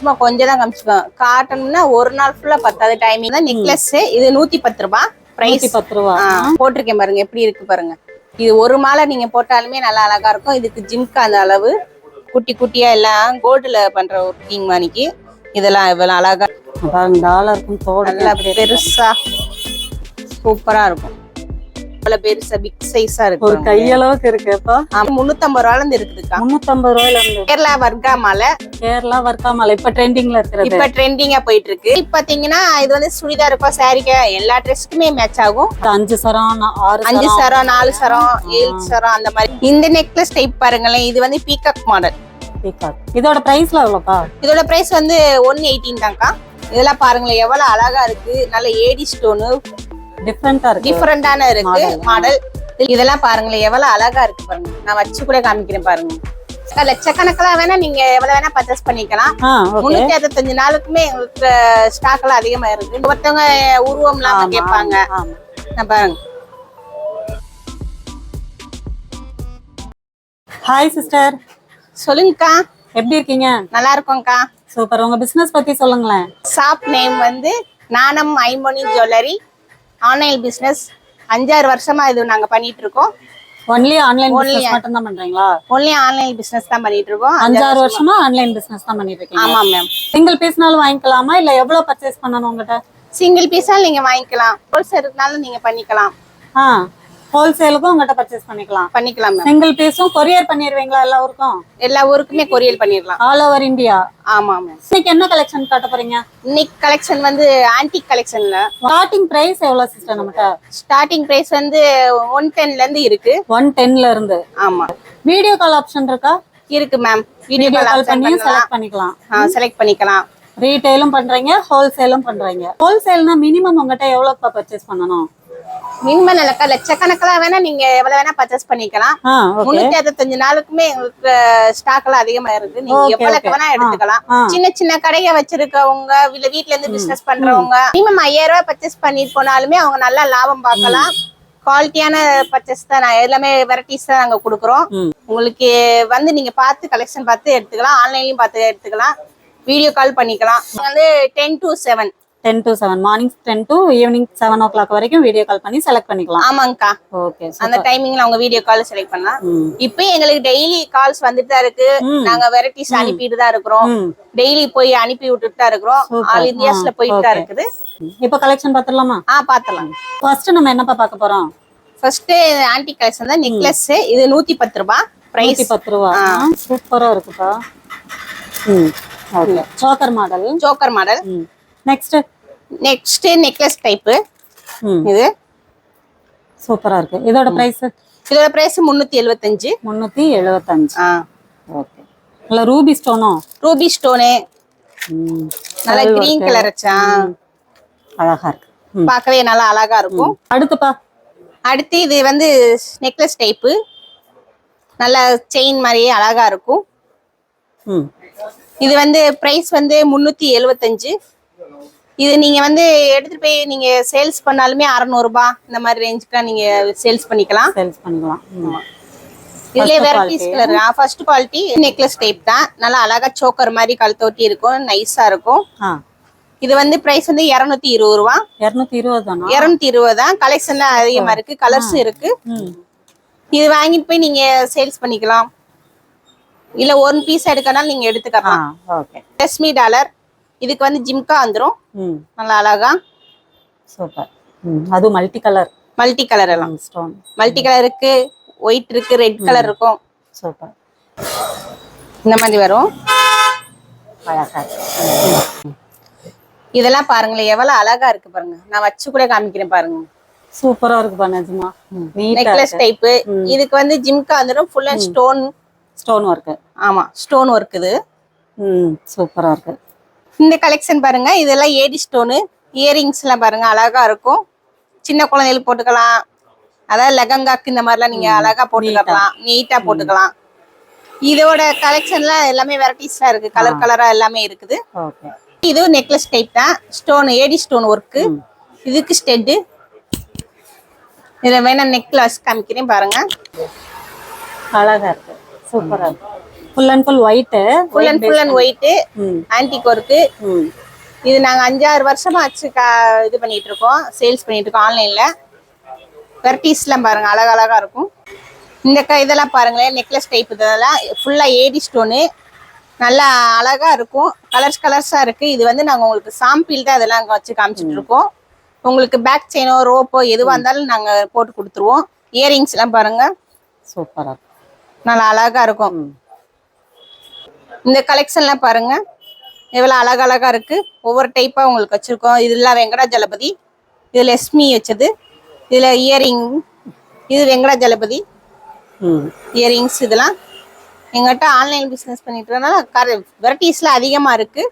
சும்மா கொஞ்சம் தான் காமிச்சிக்கோம் காட்டணும்னா ஒரு நாள் ஃபுல்லா பத்தாது. டைமிங் தான் நெக்லஸ் இது நூத்தி பத்து ரூபாய் பிரைஸ் பத்து ரூபா போட்டிருக்கேன் பாருங்க. எப்படி இருக்கு பாருங்க. இது ஒரு மாலை நீங்க போட்டாலுமே நல்லா அழகா இருக்கும். இதுக்கு ஜிம்கா அந்த அளவு. குட்டி குட்டியா எல்லாம் கோல்டுல பண்ற ஒர்க்கிங் மணிக்கு. இதெல்லாம் இவ்வளவு அழகா டாலருக்கும் நல்லா பெருசா. சூப்பரா இருக்கும். இவ்வளவு பெருசா பிக் சைஸா ஒரு இருக்கு கையளவுக்கு இருக்குப்பா. முன்னூத்தம்பது ரூபாயில இருந்து இருக்குதுக்கா. முன்னூத்தம்பது ரூபாயில இருந்து. கேரளா வர்க்கா மாலை கேரளா வர்க்காமலை இப்ப ட்ரெண்டிங்ல இருக்கிறது. இப்ப ட்ரெண்டிங்கா போயிட்டு இருக்கு பாத்தீங்கன்னா இது வந்து சுடிதாருக்கோ சாரிக்கோ எல்லா ட்ரெஸ்க்குமே மேட்ச் ஆகும். அஞ்சு சரம் ஆறு அஞ்சு சரம் நாலு சரம் ஏழு சரம் அந்த மாதிரி. இந்த நெக்லஸ் டைப் பாருங்களேன். இது வந்து பீகாக் மாடல் peacock. இதோட பிரைஸ்ல எவ்வளவுப்பா இதோட பிரைஸ் வந்து ஒன் எயிட்டீன் தான்க்கா. இதெல்லாம் பாருங்களேன் எவ்வளவு அழகா இருக்கு. நல்ல ஏடி ஸ்டோனு டிஃப்ரெண்டா இருக்கு. டிஃபரெண்டான இருக்கு. மாடல் இதெல்லாம் பாருங்களேன் எவ்வளவு அழகா இருக்கு பாருங்க. நான் வச்சு கூட காமிக்கிறேன் பாருங்க. லட்சக்கணக்கில் வேணா நீங்க எவ்வளவு வேணா பர்ச்சேஸ் பண்ணிக்கலாம். முன்னூத்தி அறுபத்தஞ்சு நாளுக்குமே உங்களுக்கு ஸ்டாக் எல்லாம் அதிகமா இருக்கு ஒருத்தவங்க உருவம் இல்லாம கேட்பாங்க. பாருங்க. ஹாய் சிஸ்டர் சொல்லுங்கக்கா. எப்படி இருக்கீங்க? நல்லா இருக்கோம்க்கா. சூப்பர் உங்க பிசினஸ் பத்தி சொல்லுங்களேன். ஷாப் நேம் வந்து நாணம் ஐமணி ஜுவல்லரி ஆன்லைன் பிசினஸ் அஞ்சாறு வருஷமா இது நாங்க பண்ணிட்டு இருக்கோம் ஒன்லி ஆன்லைன் பிசினஸ் மட்டும் தான் பண்றீங்களா? ஒன்லி ஆன்லைன் பிசினஸ் தான் பண்ணிட்டு இருக்கோம் அஞ்சாறு வருஷமா. ஆன்லைன் பிசினஸ் தான் பண்ணிட்டு இருக்கீங்க ஆமா மேம் சிங்கிள் பீஸ்னாலும் வாங்கிக்கலாமா? இல்ல எவ்வளவு பர்ச்சேஸ் பண்ணணும் உங்ககிட்ட? சிங்கிள் பீஸால் நீங்க வாங்கிக்கலாம். ஹோல்சேல்னாலும் நீங்க பண்ணிக்கலாம். ஆ. ஹோல்சேலுக்கும் உங்ககிட்ட பர்ச்சேஸ் பண்ணிக்கலாம். பண்ணிக்கலாம் மேம் சிங்கிள் பீஸும் கொரியர் பண்ணிடுவீங்களா எல்லா ஊருக்கும்? எல்லா ஊருக்குமே கொரியல் பண்ணிடலாம் ஆல் ஓவர் இந்தியா ஆமா மேம் இன்னைக்கு என்ன கலெக்ஷன் காட்ட போறீங்க? இன்னைக்கு கலெக்ஷன் வந்து ஆன்டிக் கலெக்ஷன்ல ஸ்டார்டிங் பிரைஸ் எவ்வளவு சிஸ்டர் நம்மகிட்ட? ஸ்டார்டிங் பிரைஸ் வந்து ஒன் டென்ல இருந்து இருக்கு. ஒன் டென்ல இருந்து? ஆமா. வீடியோ கால் ஆப்ஷன் இருக்கா? இருக்கு மேம் வீடியோ கால் பண்ணி செலக்ட் பண்ணிக்கலாம். செலக்ட் பண்ணிக்கலாம். ரீட்டைலும் பண்றீங்க ஹோல்சேலும் பண்றீங்க. ஹோல்சேல்னா மினிமம் உங்ககிட்ட எவ்வளவு பர்ச்சேஸ் பண்ணணும்? மினிமம் இல்லக்கா லட்சக்கணக்கில் வேணா நீங்க எவ்வளவு வேணா பர்ச்சேஸ் பண்ணிக்கலாம். முன்னூத்தி அறுபத்தஞ்சு நாளுக்குமே உங்களுக்கு ஸ்டாக் எல்லாம் அதிகமா இருக்கு நீங்க okay. வேணா எடுத்துக்கலாம். சின்ன சின்ன கடையை வச்சிருக்கவங்க இல்ல வீட்ல இருந்து பிசினஸ் பண்றவங்க மினிமம் ஐயாயிரம் ரூபாய் பர்ச்சேஸ் பண்ணிட்டு போனாலுமே அவங்க நல்லா லாபம் பார்க்கலாம். குவாலிட்டியான பர்ச்சேஸ் தான் நான் எல்லாமே வெரைட்டிஸ் தான் நாங்க கொடுக்குறோம். உங்களுக்கு வந்து நீங்க பார்த்து கலெக்ஷன் பார்த்து எடுத்துக்கலாம். ஆன்லைன்லயும் பார்த்து எடுத்துக்கலாம். வீடியோ கால் பண்ணிக்கலாம். வந்து ten to seven ten to seven morning ten to evening seven o'clock வரைக்கும் வீடியோ கால் பண்ணி செலக்ட் பண்ணிக்கலாம். ஆமாங்கக்கா. ஓகே அந்த டைமிங்ல அவங்க வீடியோ கால் செலக்ட் பண்ணலாம். இப்போ எங்களுக்கு டெய்லி கால்ஸ் வந்துட்டு தான் இருக்கு. நாங்க வெரைட்டிஸ் அனுப்பிட்டு தான் இருக்கிறோம். டெய்லி போய் அனுப்பி விட்டுட்டு தான் இருக்கிறோம். ஆல் இந்தியாஸ்ல போயிட்டு தான். இருக்குது. இப்போ கலெக்ஷன் பார்த்துடலாமா ஆ பாத்தலாம் ஃபர்ஸ்ட் நம்ம என்னப்பா பார்க்க போறோம்? ஃபர்ஸ்ட் ஆன்டி கலெக்ஷன் தான். நெக்லஸ் இது நூத்தி பத்து ரூபாய் பிரைஸ் பத்து ரூபா சூப்பரா இருக்குப்பா ம். Okay choker model joker model next next necklace type ம் இது. சூப்பரா இருக்கு. இதோட பிரைஸ் இதோட பிரைஸ் முன்னூத்தி எழுபத்தஞ்சு முந்நூற்றி எழுபத்தஞ்சு ஆ. ஓகே இல்லை ரூபி ஸ்டோனும் ரூபி ஸ்டோனு நல்லா கிரீன் கலர் வச்சா அழகா இருக்கு. பார்க்கவே நல்லா அழகா இருக்கும். அடுத்துப்பா. அடுத்து இது வந்து நெக்லஸ் டைப்பு நல்ல செயின் மாதிரியே அழகா இருக்கும். இது வந்து பிரைஸ் வந்து முந்நூற்றி எழுபத்தஞ்சு இது நீங்க வந்து எடுத்துட்டு போய் நீங்க சேல்ஸ் பண்ணாலுமே 600 ரூபாய் இந்த மாதிரி ரேஞ்சுக்கு நீங்க சேல்ஸ் பண்ணிக்கலாம். சேல்ஸ் பண்ணிக்கலாம். இதுலயே varieties colour first quality necklace type தான். நல்லா அழகா சோக்கர் மாதிரி கழுத்தொட்டி இருக்கும். நைஸா இருக்கும். இது வந்து பிரைஸ் வந்து இரநூத்தி இருபது ரூபா. இரநூத்தி இருபது தானா? இரநூத்தி இருபது தான். கலெக்ஷன்ல அதிகமா இருக்கு. கலர்ஸ் இருக்கு. இது வாங்கிட்டு போய் நீங்க சேல்ஸ் பண்ணிக்கலாம். இல்ல ஒன் பீஸ் எடுக்கனாலும் நீங்க எடுத்துக்கலாம். ஓகே ரெஸ்மி டாலர் இதுக்கு வந்து ஜிம்கா வந்துரும். ம். நல்லா அழகா. சூப்பர். அது மல்டி கலர் மல்டி கலர் எல்லாம் ஸ்டோன் மல்டி கலர் இருக்கு ஒயிட் இருக்கு ரெட் கலர் இருக்கும். சூப்பர். இந்த மாதிரி வரும். அழகா. இருக்கு இதெல்லாம் பாருங்களேன் எவ்வளவு அழகா இருக்கு பாருங்க. நான் வச்சு கூட காமிக்கிறேன் பாருங்க. சூப்பரா இருக்குப்பா நிஜமா. நீட்டா நெக்லஸ் டைப் இதுக்கு வந்து ஜிம்கா வந்துடும் full and stone stone work ஆமா ஸ்டோன் ஒர்க் இது. ம் சூப்பரா இருக்கு. இந்த கலெக்ஷன் பாருங்க. இதெல்லாம் ஏடி ஸ்டோனு இயரிங்ஸ் எல்லாம் பாருங்க. அழகா இருக்கும். சின்ன குழந்தைகளுக்கு போட்டுக்கலாம். அதாவது லெகங்காக்கு இந்த மாதிரிலாம் நீங்க அழகா போட்டுக்கலாம். நீட்டா போட்டுக்கலாம். இதோட கலெக்ஷன்லாம் எல்லாமே வெரைட்டிஸ்லாம் இருக்கு. கலர் கலரா எல்லாமே இருக்குது. இது நெக்லஸ் டைப் தான். ஸ்டோன் ஏடி ஸ்டோன் ஒர்க்கு இதுக்கு ஸ்டெட்டு இதில் வேணா நெக்லஸ் காமிக்கிறேன் பாருங்க. அழகா இருக்கு. சூப்பரா இருக்கு. Full and full white full and full and white ம் ஆன்டிக் ஒர்க்கு ம் இது நாங்க அஞ்சாறு வருஷமா வச்சு கா- இது பண்ணிட்டு இருக்கோம் சேல்ஸ் பண்ணிட்டு இருக்கோம் ஆன்லைன்ல வெரைட்டிஸ்லாம் பாருங்க அழகழகா இருக்கும். இந்த க இதெல்லாம் பாருங்களேன் நெக்லஸ் டைப் இதெல்லாம் ஃபுல்லா ஏடி ஸ்டோனு நல்லா அழகா இருக்கும். கலர்ஸ் கலர்ஸா இருக்கு. இது வந்து நாங்க உங்களுக்கு சாம்பிள் தான் இதெல்லாம் அங்க வச்சு காமிச்சிட்டு இருக்கோம் உங்களுக்கு பேக் செயினோ ரோப்போ எதுவா இருந்தாலும் நாங்க போட்டு கொடுத்துருவோம். இயரிங்ஸ் எல்லாம் பாருங்க சூப்பரா இருக்கு நல்லா அழகா இருக்கும். ம் இந்த கலெக்ஷன்லாம் பாருங்க. எவ்வளோ அழகழகா இருக்கு. ஒவ்வொரு டைப்பா உங்களுக்கு வச்சிருக்கோம். இதெல்லாம் வெங்கடாஜலபதி இது லட்சுமி வச்சது. இதுல இயரிங் இது வெங்கடாஜலபதி இயரிங்ஸ் இதெல்லாம். எங்கிட்ட ஆன்லைன் பிஸ்னஸ் பண்ணிட்டு இருக்கனால கர வெரைட்டிஸ்லாம் அதிகமாக இருக்கு.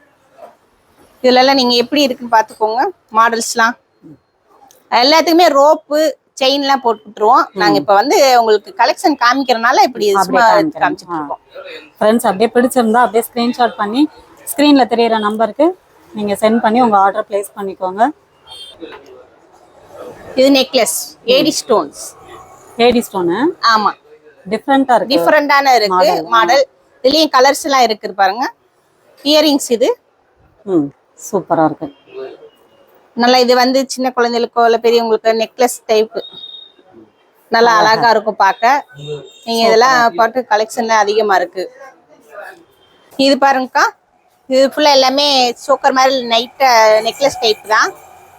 இதுலலாம் நீங்கள் எப்படி இருக்குன்னு பார்த்துக்கோங்க. மாடல்ஸ்லாம் எல்லாத்துக்குமே ரோப்பு செயின்லாம் போட்டு விட்டுருவோம். நாங்கள் இப்போ வந்து உங்களுக்கு கலெக்ஷன் காமிக்கிறனால இப்படி சும்மா. காமிச்சிட்டு இருக்கோம். ஃப்ரெண்ட்ஸ் அப்படியே பிடிச்சிருந்தா அப்படியே ஸ்க்ரீன்ஷாட் பண்ணி ஸ்க்ரீனில் தெரியிற நம்பருக்கு நீங்கள் சென்ட் பண்ணி உங்கள் ஆர்டர் ப்ளேஸ் பண்ணிக்கோங்க. இது necklace AD stones AD stone ஆமா. டிஃப்ரெண்ட்டாக இருக்கு. டிஃப்ரெண்டான இருக்கு மாடல் இதுலயும் கலர்ஸ் எல்லாம் இருக்குது பாருங்க. இயரிங்ஸ் இது. ம் சூப்பராக இருக்கு. நல்லா இது வந்து சின்ன குழந்தைகளுக்கோ இல்ல பெரியவங்களுக்கு நெக்லஸ் டைப் நல்லா அழகா இருக்கும் பார்க்க. நீங்க இதெல்லாம் பாட்டு கலெக்ஷன்ல அதிகமா இருக்கு. இது பாருங்கக்கா. இது ஃபுல்லா எல்லாமே சோக்கர் மாதிரி நைட் நெக்லஸ் டைப் தான்.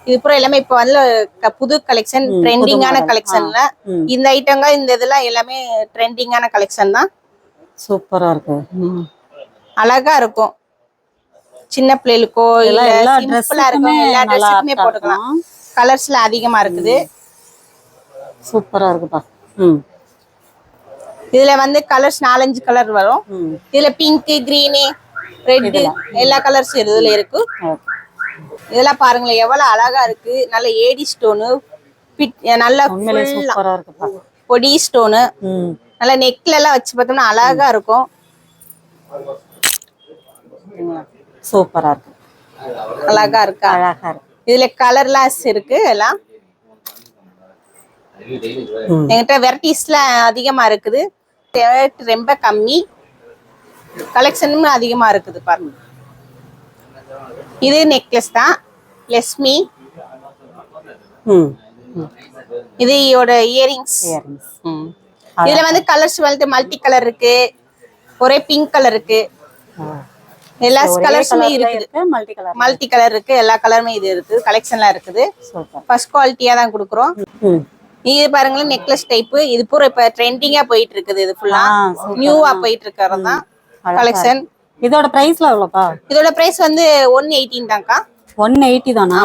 இது பூரா எல்லாமே இப்போ வந்து புது கலெக்ஷன் ட்ரெண்டிங்கான. கலெக்ஷன்ல. இந்த ஐட்டங்க இந்த இதெல்லாம் எல்லாமே ட்ரெண்டிங்கான கலெக்ஷன் தான். சூப்பராக இருக்கு ம். அழகா இருக்கும். சின்ன பிள்ளைகளுக்கோ இல்ல சிம்பிளா இருக்கும் எல்லா ட்ரெஸ்ஸுக்குமே போட்டுக்கலாம். கலர்ஸ்ல அதிகமா இருக்குது. சூப்பராக இருக்குப்பா. ம். இதுல வந்து கலர்ஸ் நாலஞ்சு கலர் வரும். இதுல பிங்க் கிரீனு ரெட் எல்லா கலர்ஸ் இதுல இருக்கு. இதெல்லாம் பாருங்களேன் எவ்வளவு அழகா இருக்கு. நல்ல ஏடி ஸ்டோனு நல்ல பொடி ஸ்டோனு நல்ல நெக்ல எல்லாம் வச்சு பார்த்தோம்னா அழகா இருக்கும். சூப்பராக இருக்கு. அழகா இருக்கா? அழகாக இருக்கு. இதுல கலர்லாம் இருக்கு எல்லாம். ம். என்கிட்ட வெரைட்டிஸ்லாம் அதிகமா இருக்குது. ரேட் ரொம்ப கம்மி. கலெக்ஷனும் அதிகமா இருக்குது பாருங்க. இது நெக்லஸ் தான். லெஸ்மி இது இதோட இயரிங்ஸ் இதுல வந்து கலர்ஸ் வந்து மல்டி கலர் இருக்கு. ஒரே பிங்க் கலர் இருக்கு. எல்லா கலர்ஸுமே இருக்குது. இருக்கு மல்டி கலர் மல்டி கலர் இருக்கு எல்லா கலருமே இது இருக்கு. கலெக்ஷன்லாம் இருக்குது. ஃபர்ஸ்ட் குவாலிட்டியா தான் கொடுக்குறோம். இது பாருங்களேன் நெக்லஸ் டைப் இது பூரா இப்ப ட்ரெண்டிங்கா போயிட்டு இருக்குது இது ஃபுல்லா. நியூவா போயிட்டு இருக்கிறது தான் கலெக்ஷன் இதோட பிரைஸ்ல எவ்வளோப்பா? இதோட பிரைஸ் வந்து ஒன் எயிட்டீன் தான்க்கா. ஒன் எயிட்டி தானா?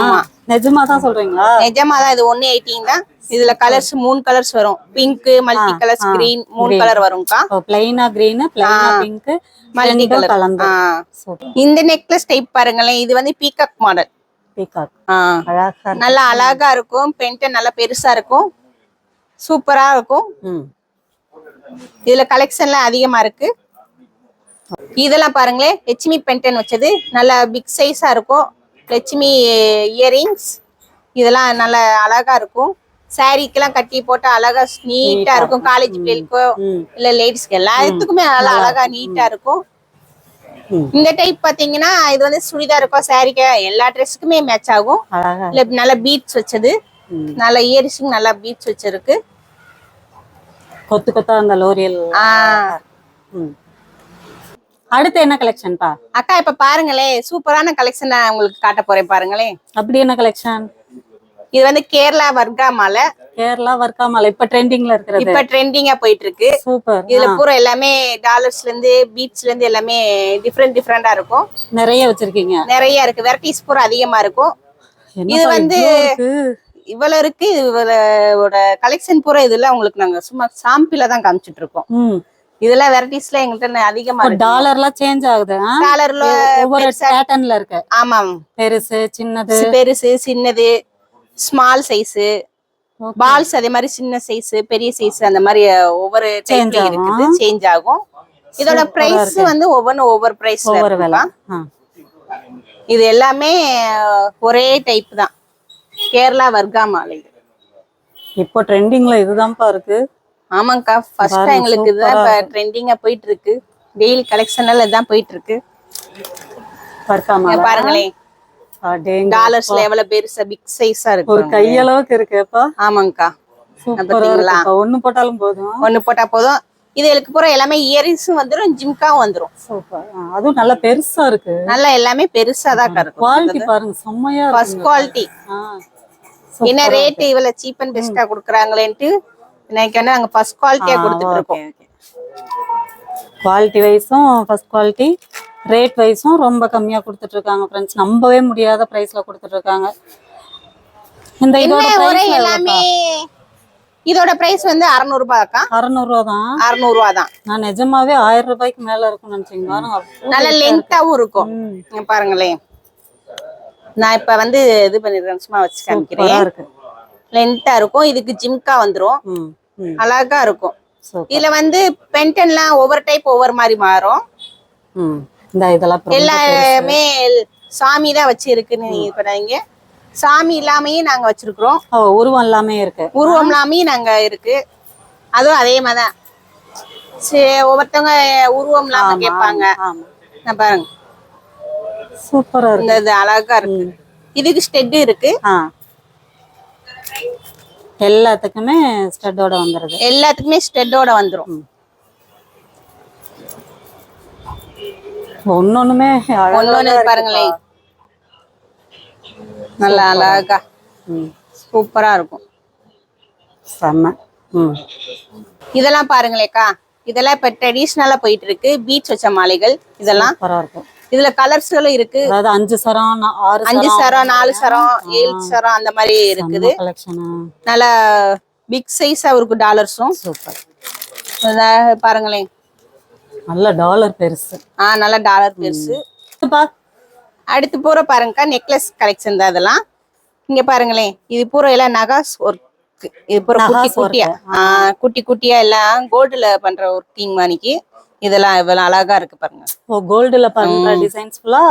நிஜமா தான் சொல்றீங்களா? நிஜமா தான் இது ஒன் எயிட்டீன் தான். இதுல கலர்ஸ் மூணு கலர்ஸ் வரும். பிங்க் மல்டி கலர்ஸ் கிரீன் மூணு கலர் வரும்க்கா பிளைனா கிரீன் பிளைனா பிங்க் மல்டி கலர் கலந்து. இந்த நெக்லஸ் டைப் பாருங்களேன். இது வந்து பீகாக் மாடல் பீகாக். நல்லா அழகா இருக்கும். பென்டன் நல்லா பெருசா இருக்கும். சூப்பரா இருக்கும். இதுல கலெக்ஷன்லாம் அதிகமா இருக்கு. இதெல்லாம் பாருங்களேன். லட்சுமி பென்டன் வச்சது. நல்லா பிக் சைஸா இருக்கும். லட்சுமி இயரிங்ஸ். இதெல்லாம் நல்லா அழகா இருக்கும். சாரீக்கெல்லாம் கட்டி போட்டு அழகா நீட்டா இருக்கும். காலேஜ் பிள்ளைகளுக்கோ. இல்ல லேடிஸ்க்கு எல்லாத்துக்குமே நல்லா அழகா நீட்டா இருக்கும். இந்த டைப் பாத்தீங்கன்னா இது வந்து சுடிதாருக்கோ சாரிக்கோ எல்லா ட்ரெஸ்ஸுக்குமே மேட்ச் ஆகும். இல்ல நல்ல பீட்ஸ் வச்சது. நல்ல இயரிங்ஸ் நல்லா பீட்ஸ் வச்சிருக்கு. கொத்து கொத்தா அந்த லோரியல் அடுத்து என்ன கலெக்ஷன்ப்பா அக்கா இப்ப பாருங்களேன் சூப்பரான கலெக்ஷன் நான் உங்களுக்கு காட்ட போறேன் பாருங்களேன் அப்படி என்ன கலெக்ஷன் இது வந்து கேரளா வர்க்கா மாலை. கேரளா வர்க்காமலை இப்ப ட்ரெண்டிங்ல இருக்கிறது. இப்ப ட்ரெண்டிங்கா போயிட்டு இருக்கு சூப்பர் இதுல பூரா எல்லாமே டாலர்ஸ்ல இருந்து பீட்ஸ்ல இருந்து எல்லாமே டிஃப்ரெண்ட் டிஃப்ரெண்டா இருக்கும். நிறைய வச்சிருக்கீங்க. நிறைய இருக்கு. வெரைட்டிஸ் பூரா அதிகமா இருக்கும். இது வந்து இவ்வளவு இருக்கு. இவ்வளோட கலெக்ஷன் பூரா இதெல்லாம் உங்களுக்கு நாங்க சும்மா சாம்பிள தான் காமிச்சிட்டு இருக்கோம். இதெல்லாம் வெரைட்டிஸ்ல எங்கள்கிட்ட அதிகமா டாலர்லாம் சேஞ்ச் ஆகுது? டாலர்ல ஒவ்வொரு பேட்டர்ன்ல இருக்கு. ஆமாம். பெருசு சின்னது. பெருசு சின்னது ஸ்மால் சைஸ் பால்ஸ் அதே மாதிரி சின்ன சைஸ் பெரிய சைஸ் அந்த மாதிரி ஒவ்வொரு ஆகும். இருக்குது. சேஞ்ச் ஆகும். இதோட பிரைஸ் வந்து ஒவ்வொன்றும் ஒவ்வொரு பிரைஸ்ல ஒவ்வொரு விலை. இது எல்லாமே ஒரே டைப் தான். கேரளா வர்க்கா மாலை. இப்போ ட்ரெண்டிங்ல இதுதான்ப்பா இருக்கு. ஆமாங்கக்கா ஃபர்ஸ்ட் எங்களுக்கு இதுதான் இப்ப ட்ரெண்டிங்கா போயிட்டு இருக்கு டெய்லி கலெக்ஷன் எல்லாம் இதான் போயிட்டு இருக்கு பாருங்களேன். டாலர்ஸ்ல எவ்வளவு பெருசா பிக் சைஸா ஒரு இருக்கு கையளவுக்கு இருக்குப்பா ஆமாங்கக்கா. பாத்தீங்களா? ஒண்ணு போட்டாலும் போதும். ஒண்ணு போட்டா போதும். இது எனக்கு பூரா எல்லாமே இயரிங்ஸும் வந்துரும் ஜிம்காவும் வந்துரும். சூப்பர். அதுவும் நல்லா பெருசா இருக்கு. நல்லா எல்லாமே பெருசா தான் இருக்கும் குவாலிட்டி பாருங்க செம்மையா ஃபர்ஸ்ட் இருக்கு குவாலிட்டி என்ன ரேட் இவ்வளவு சீப் அண்ட் பெஸ்டா குடுக்குறாங்களேன்ட்டு இன்னைக்கு வந்து நாங்க ஃபர்ஸ்ட் குவாலிட்டியா கொடுத்துட்டு இருக்கோம். குவாலிட்டி வைஸும் ஃபர்ஸ்ட் குவாலிட்டி ரேட் வைஸும் ரொம்ப கம்மியா கொடுத்துட்டு இருக்காங்க ஃப்ரெண்ட்ஸ் நம்பவே முடியாத பிரைஸ்ல கொடுத்துட்டு இருக்காங்க. இந்த இதோட பிரைஸ் எல்லாமே இதோட பிரைஸ் வந்து அறுநூறு ரூபாய்க்கா அறநூறுவா தான் அறுநூறு ரூபா தான் நான் நிஜமாவே ஆயிரம் ரூபாய்க்கு மேல இருக்கும்னு நினைச்சீங்க நல்ல லென்த்தாவும் இருக்கும். பாருங்களேன். நான் இப்ப வந்து இது பண்ணிருக்கேன் சும்மா வச்சு காமிக்கிறேன் லென்த்தா இருக்கும். இதுக்கு ஜிம்கா வந்துரும். அழகா இருக்கும். இதுல வந்து பென்டன்லாம் ஒவ்வொரு டைப் ஒவ்வொரு மாதிரி மாறும். எல்லாமே சாமி தான் வச்சு இருக்குன்னு நீங்க பண்ணாதீங்க சாமி இல்லாமையும் நாங்க வச்சிருக்கிறோம். உருவம் எல்லாமே இருக்கு. உருவம் இல்லாமையும் நாங்க இருக்கு. அதுவும் அதே மாதிரிதான் சரி ஒவ்வொருத்தவங்க உருவம் இல்லாம கேட்பாங்க. பாருங்க. சூப்பரா இருக்கு. அழகா இருக்கு. இதுக்கு ஸ்டெட் இருக்கு. எல்லாத்துக்குமே ஸ்டட்டோட வந்துருது. எல்லாத்துக்குமே ஸ்டெட்டோட வந்துரும். ஒன்னொண்ணுமே அழகா ஒன்னொன்னு. பாருங்களேன் நல்லா அழகா. சூப்பரா இருக்கும். செம்ம. இதெல்லாம் பாருங்களேக்கா. இதெல்லாம் இப்ப ட்ரெடிஷ்னலா போயிட்டு இருக்கு. பீச் வச்ச மாலைகள். இதெல்லாம் இருக்கும். இதுல கலர்ஸ்களும் இருக்கு. அதாவது அஞ்சு சரம் ஆறு அஞ்சு சரம். நாலு சரம் ஏழு சரம் அந்த மாதிரி இருக்குது. நல்லா பிக் சைஸா இருக்கு டாலர்ஸும் சூப்பர். பாருங்களேன். நல்ல டாலர் பெருசு. ஆ நல்லா டாலர் பெருசு. அடுத்து பூரா பாருங்கக்கா நெக்லஸ் கலெக்ஷன் தான் அதெல்லாம் இங்க பாருங்களேன் இது பூரா எல்லாம் நகாஸ் ஒர்க் இது பூரா குட்டி குட்டியா. குட்டி குட்டியா எல்லாம் கோல்டுல பண்ற ஒர்க்கிங் மாணிக்கு இதெல்லாம் இவ்வளவு அழகா இருக்கு பாருங்க. ஓ கோல்டுல பண்ற டிசைன்ஸ் ஃபுல்லா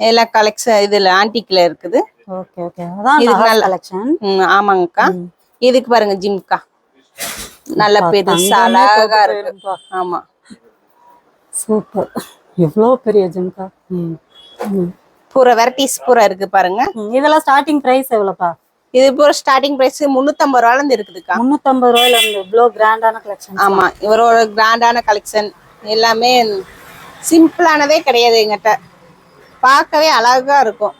எல்லாம் கலெக்ஷன் இதுல ஆன்டிக்ல இருக்குது. Okay okay. அதான் இது நகாஸ் நல்ல- கலெக்ஷன் ஆமாங்கக்கா. இதுக்கு பாருங்க ஜிம்கா. நல்ல பெருசா அழகா இருக்கு. ஆமா. சூப்பர். எவ்வளோ பெரிய ஜிம்கா? ம். ம். பூரா வெரைட்டிஸ் பூரா இருக்கு பாருங்க. இதெல்லாம் ஸ்டார்டிங் பிரைஸ் எவ்வளோப்பா? இது பூரா ஸ்டார்டிங் பிரைஸ் முன்னூத்தம்பது ரூபால இருந்து இருக்குதுக்கா. முந்நூற்றம்பது ரூபாயில இருந்து இவ்வளோ கிராண்டான கலெக்ஷன் ஆமா இவரோட கிராண்டான கலெக்ஷன் எல்லாமே சிம்பிளானதே கிடையாது எங்கிட்ட. பார்க்கவே அழகா இருக்கும்.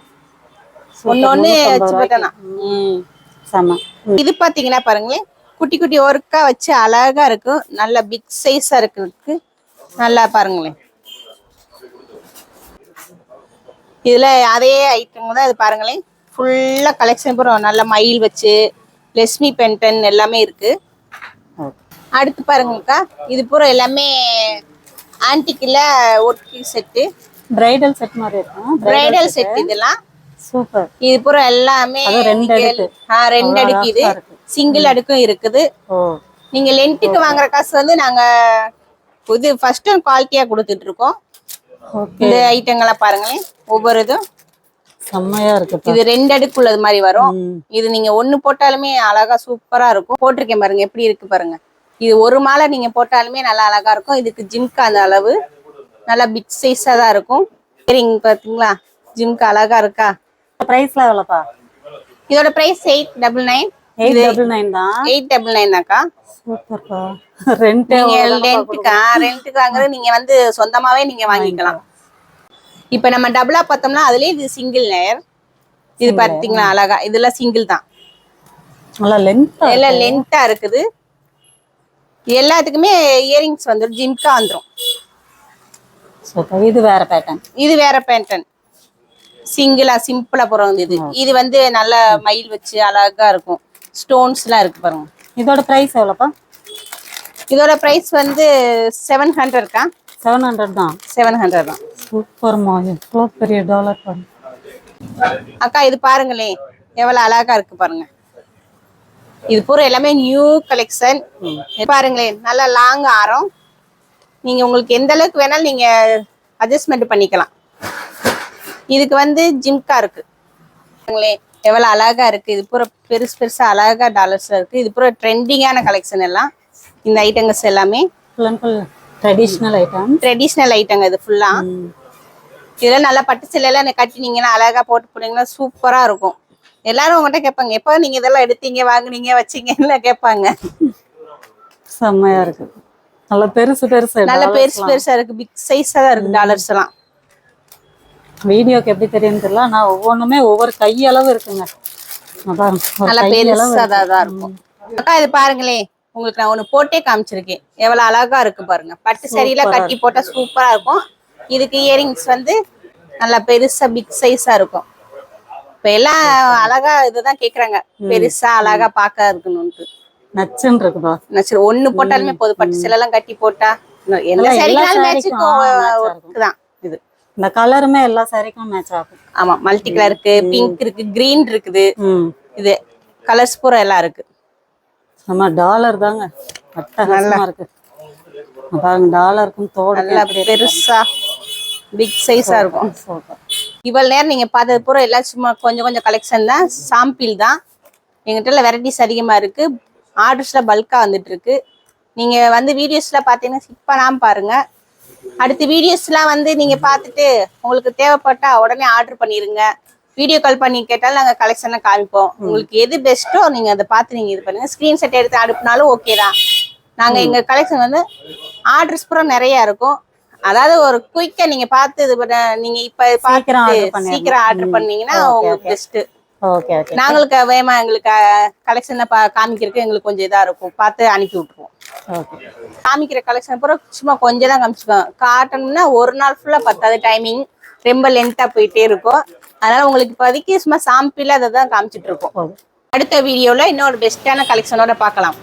ஒன்னொன்னு வச்சுப்பட்டேனா ம். செம்ம இது பாத்தீங்கன்னா பாருங்களேன். குட்டி குட்டி ஒர்க்கா வச்சு அழகா இருக்கும். நல்ல பிக் சைஸா இருக்கு நல்லா பாருங்களேன். இதுல அதே ஐட்டம் தான் இது பாருங்களேன். ஃபுல்லா கலெக்ஷன் பூரா நல்ல மயில் வச்சு லெஸ்மி பென்டன் எல்லாமே இருக்கு. அடுத்து பாருங்கக்கா இது பூரா எல்லாமே ஆன்டிக்கில் ஒர்க்கி செட்டு. பிரைடல் செட் மாதிரி இருக்கும். பிரைடல் செட் இதெல்லாம். சூப்பர் இது பூரா எல்லாமே ரெண்டு அடுக்கு. ஆ, ரெண்டு அடுக்கு இது. இருக்கு. சிங்கிள் அடுக்கும் இருக்குது. நீங்க லென்ட்டுக்கு வாங்குற காசு வந்து நாங்க இது ஃபர்ஸ்ட் குவாலிட்டியா கொடுத்துட்டு இருக்கோம் இந்த ஐட்டங்கள்லாம் பாருங்களேன். ஒவ்வொரு இதும். செம்மையா இருக்குப்பா இது ரெண்டு அடுக்கு உள்ளது மாதிரி வரும். இது நீங்க ஒண்ணு போட்டாலுமே அழகா சூப்பரா இருக்கும். போட்டிருக்கேன் பாருங்க. எப்படி இருக்கு பாருங்க. இது ஒரு மாலை நீங்க போட்டாலுமே நல்லா அழகா இருக்கும். இதுக்கு ஜிம்க்கு அந்த அளவு. நல்லா பிக் சைஸா தான் இருக்கும். சரிங்க பாத்தீங்களா? ஜிம்க்கு அழகா இருக்கா? பிரைஸ்லாம் எவ்வளோப்பா? இதோட price eight double nine eight double nine தான்? எயிட் டபுள் நைன் தான்க்கா. சூப்பர்ப்பா. ரெண்டே நீங்க ரெண்ட்டுக்கா ரெண்ட்டுக்கு வாங்குறது நீங்க வந்து சொந்தமாவே நீங்க வாங்கிக்கலாம். இப்ப நம்ம டபுளா பார்த்தோம்னா அதுலயே இது சிங்கிள் லேயர் இது பாத்தீங்களா? அழகா. இதெல்லாம் சிங்கிள் தான். நல்லா லென்த்தா எல்லாம் லென்த்தா இருக்குது. எல்லாத்துக்குமே இயரிங்ஸ் வந்துடும் ஜிம்கா வந்துடும் இது வேற பேட்டர்ன் இது வேற பேண்டன் சிங்கிளா சிம்பிளா போறது இது. இது வந்து நல்ல மயில் வச்சு அழகா இருக்கும். ஸ்டோன்ஸ் எல்லாம் இருக்கு பாருங்க. இதோட பிரைஸ் எவ்வளோப்பா? இதோட பிரைஸ் வந்து செவன் ஹண்ட்ரட்க்கா செவன் ஹண்ட்ரட் தான். செவன் ஹண்ட்ரட் தான். சூப்பர்மா. எவ்வளோ பெரிய டாலர் பாருங்க. அக்கா இது பாருங்களேன். எவ்வளவு அழகா இருக்கு பாருங்க. இது பூரா எல்லாமே நியூ கலெக்ஷன் பாருங்களேன் நல்ல லாங் ஆரம். நீங்க உங்களுக்கு எந்த அளவுக்கு வேணாலும் நீங்க அட்ஜஸ்ட்மெண்ட் பண்ணிக்கலாம். இதுக்கு வந்து ஜிம்கா இருக்கு. எவ்வளவு அழகா இருக்கு. இது பூரா பெருசு பெருசா அழகா டாலர்ஸ் இருக்கு. இது பூரா ட்ரெண்டிங்கான கலெக்ஷன் எல்லாம். இந்த ஐட்டங்கள்ஸ் எல்லாமே. ட்ரெடிஷ்னல் ஐட்டம் ட்ரெடிஷ்னல் ஐட்டங்க இது ஃபுல்லா இதெல்லாம் நல்லா பட்டு சிலையெல்லாம் கட்டினீங்கன்னா அழகா போட்டு போனீங்கன்னா சூப்பரா இருக்கும். எல்லாரும் உங்ககிட்ட கேட்பாங்க எப்போ நீங்க இதெல்லாம் எடுத்தீங்க வாங்குனீங்க வச்சீங்கன்னு கேட்பாங்க. செம்மையா இருக்கு. நல்ல பெருசு பெருசு நல்ல பெருசு பெருசா இருக்கு பிக் சைஸா தான் இருக்கு டாலர்ஸ் எல்லாம். வீடியோக்கு எப்படி தெரியும் தெரியல நான் ஒவ்வொன்றுமே ஒவ்வொரு கையளவு இருக்குங்க. அதான் நல்லா பெருசா தான் இருக்கும். அக்கா இது பாருங்களேன் உங்களுக்கு நான் ஒண்ணு போட்டே காமிச்சிருக்கேன். எவ்வளவு அழகா இருக்கு பாருங்க. பட்டு சரியில கட்டி போட்டா சூப்பரா இருக்கும். இதுக்கு இயரிங்ஸ் வந்து நல்லா பெருசா பிக் சைஸா இருக்கும். இப்ப எல்லாம் அழகா இதுதான் கேக்குறாங்க. பெருசா அழகா பாக்க இருக்கணும்ட்டு நச்சுன்னு இருக்குதா? நான் சரி ஒண்ணு போட்டாலுமே போதும். பட்டு சிலை எல்லாம் கட்டி போட்டா எந்த எல்லாம் எல்லா சரினாலும் saree-க்கும் match மேட்சுக்கு தான் இது. இந்த கலருமே எல்லா சாரிக்கும் மேட்ச் ஆகும். ஆமா மல்டி கலர் இருக்கு பிங்க் இருக்கு கிரீன் இருக்குது. ம். இது கலர்ஸ் பூரா எல்லாம் இருக்கு. நம்ம டாலர் தாங்க. அட்டகாசமா இருக்கு. பாருங்க டாலருக்கும் தோடு பெருசா பிக் சைஸா இருக்கும். சூப்பர் இவ்வளவு நேரம் நீங்க பார்த்தது பூரா எல்லாம் சும்மா கொஞ்சம் கொஞ்சம் கலெக்ஷன் தான். சாம்பிள் தான். எங்கிட்ட வெரைட்டிஸ் அதிகமா இருக்கு. ஆர்டர்ஸ்ல பல்கா வந்துட்டு இருக்கு. நீங்க வந்து வீடியோஸ்ல பாத்தீங்கன்னா ஸ்கிப் பண்ணாம பாருங்க. அடுத்த வீடியோஸ்லாம் வந்து நீங்க பார்த்துட்டு உங்களுக்கு தேவைப்பட்டா உடனே ஆர்டர் பண்ணிருங்க. வீடியோ கால் பண்ணி கேட்டாலும் நாங்க கலெக்ஷனை காமிப்போம். உங்களுக்கு எது பெஸ்ட்டோ நீங்க அதை பார்த்து நீங்க இது பண்ணுங்க. ஸ்கிரீன்ஷாட் எடுத்து அனுப்புனாலும் ஓகே தான். நாங்க எங்க கலெக்ஷன் வந்து ஆர்டர்ஸ் பூரா நிறைய இருக்கும். அதாவது ஒரு குயிக்கா நீங்க பார்த்து இது பண்ண நீங்க இப்ப பார்த்து. சீக்கிரம் ஆர்டர் பண்ணீங்கன்னா உங்களுக்கு பெஸ்ட் ஓகே ஓகே. நாங்களுக்கு வேமா எங்களுக்கு கலெக்ஷனை காமிக்கிறதுக்கு எங்களுக்கு கொஞ்சம் இதா இருக்கும். பார்த்து அனுப்பி விட்டுருவோம். ஓகே. காமிக்கிற கலெக்ஷன் பூரா சும்மா கொஞ்சம் தான் காமிச்சிருக்கோம் காட்டணும்னா ஒரு நாள் ஃபுல்லா பத்தாது டைமிங் ரொம்ப லென்த்தா போயிட்டே இருக்கும். அதனால உங்களுக்கு இப்போதைக்கு சும்மா சாம்பிள் அதை தான் காமிச்சிட்டு இருக்கோம். அடுத்த வீடியோல இன்னொரு பெஸ்டான கலெக்ஷனோட பார்க்கலாம்.